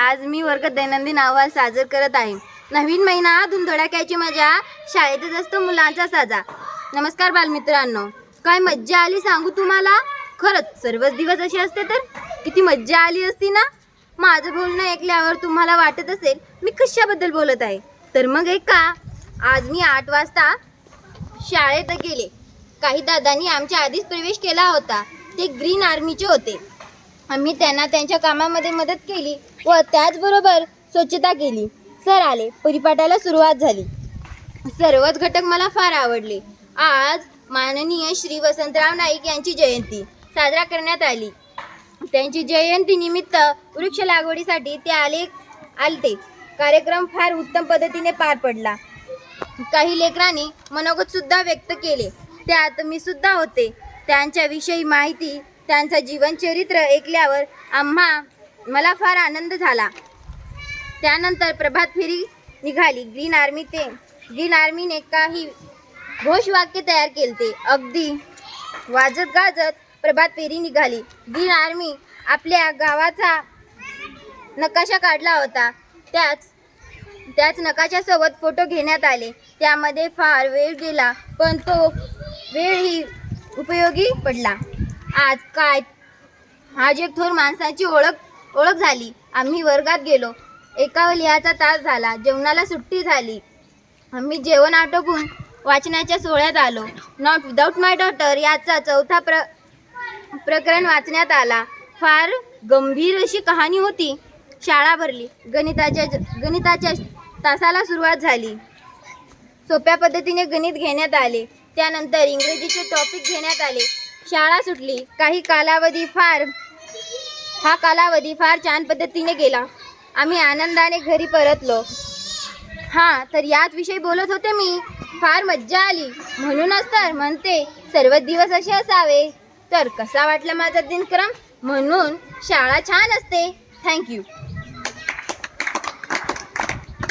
आज मी वर्ग दैनंदिन अहवाल साजर करत आहे. नवीन महिना धुमधडाक्याची मजा शाळेतच असतो मुलांचा साजा. नमस्कार बालमित्रांनो. काय मज्जा आली सांगू तुम्हाला? खरंच सर्वच दिवस असे असते तर? किती मज्जा आली असती ना? माझं बोलणं ऐकल्यावर तुम्हाला वाटत असेल मी कशाबद्दल बोलत आहे? तर मग ऐका आज मी आठ वाजता शाळेत गेले. काही दादांनी आमच्या आधीच प्रवेश केला होता. ते ग्रीन आर्मीचे होते. आम्ही त्यांना त्यांच्या कामामध्ये मदत केली व त्याचबरोबर स्वच्छता केली. सर आले. परिपाठाला सुरुवात झाली. सर्वच घटक मला फार आवडले. आज माननीय श्री वसंतराव नाईक यांची जयंती साजरा करण्यात आली. त्यांची जयंती निमित्त वृक्ष लागवडीसाठी ते आले आलते. कार्यक्रम फार उत्तम पद्धतीने पार पडला. काही लेकरांनी मनोगतसुद्धा व्यक्त केले. त्यात मी सुद्धा होते. त्यांच्याविषयी माहिती त्यांचं जीवनचरित्र ऐकल्यावर आम्हा मला फार आनंद झाला. त्यानंतर प्रभात फेरी निघाली. ग्रीन आर्मी ते ग्रीन आर्मीने काही घोषवाक्य तयार केलते. अगदी वाजत गाजत प्रभात फेरी निघाली. ग्रीन आर्मी आपल्या गावाचा नकाशा काढला होता. त्याच त्याच नकाशासोबत फोटो घेण्यात आले. त्यामध्ये फार वेळ गेला पण तो वेळही उपयोगी पडला. आज काय? आज एक थोर माणसाची ओळख ओळख झाली. आम्ही वर्गात गेलो. एका लिहाचा तास झाला. जेवणाला सुट्टी झाली. आम्ही जेवण आटोपून वाचनाच्या सोहळ्यात आलो. नॉट विदाऊट माय डॉटर याचा चौथा प्र प्रकरण वाचण्यात आला. फार गंभीर अशी कहाणी होती. शाळा भरली. गणिताच्या गणिताच्या तासाला सुरुवात झाली. सोप्या पद्धतीने गणित घेण्यात आले. त्यानंतर इंग्रजीचे टॉपिक घेण्यात आले. शाळा सुटली. काही कालावधी फार हा कालावधी फार छान पद्धतीने गेला. आम्ही आनंदाने घरी परतलो. हां तर याच विषयी बोलत होते मी. फार मज्जा आली. म्हणूनच तर म्हणते सर्व दिवस असे असावे. तर कसा वाटला माझा दिनक्रम? म्हणून शाळा छान असते. थँक्यू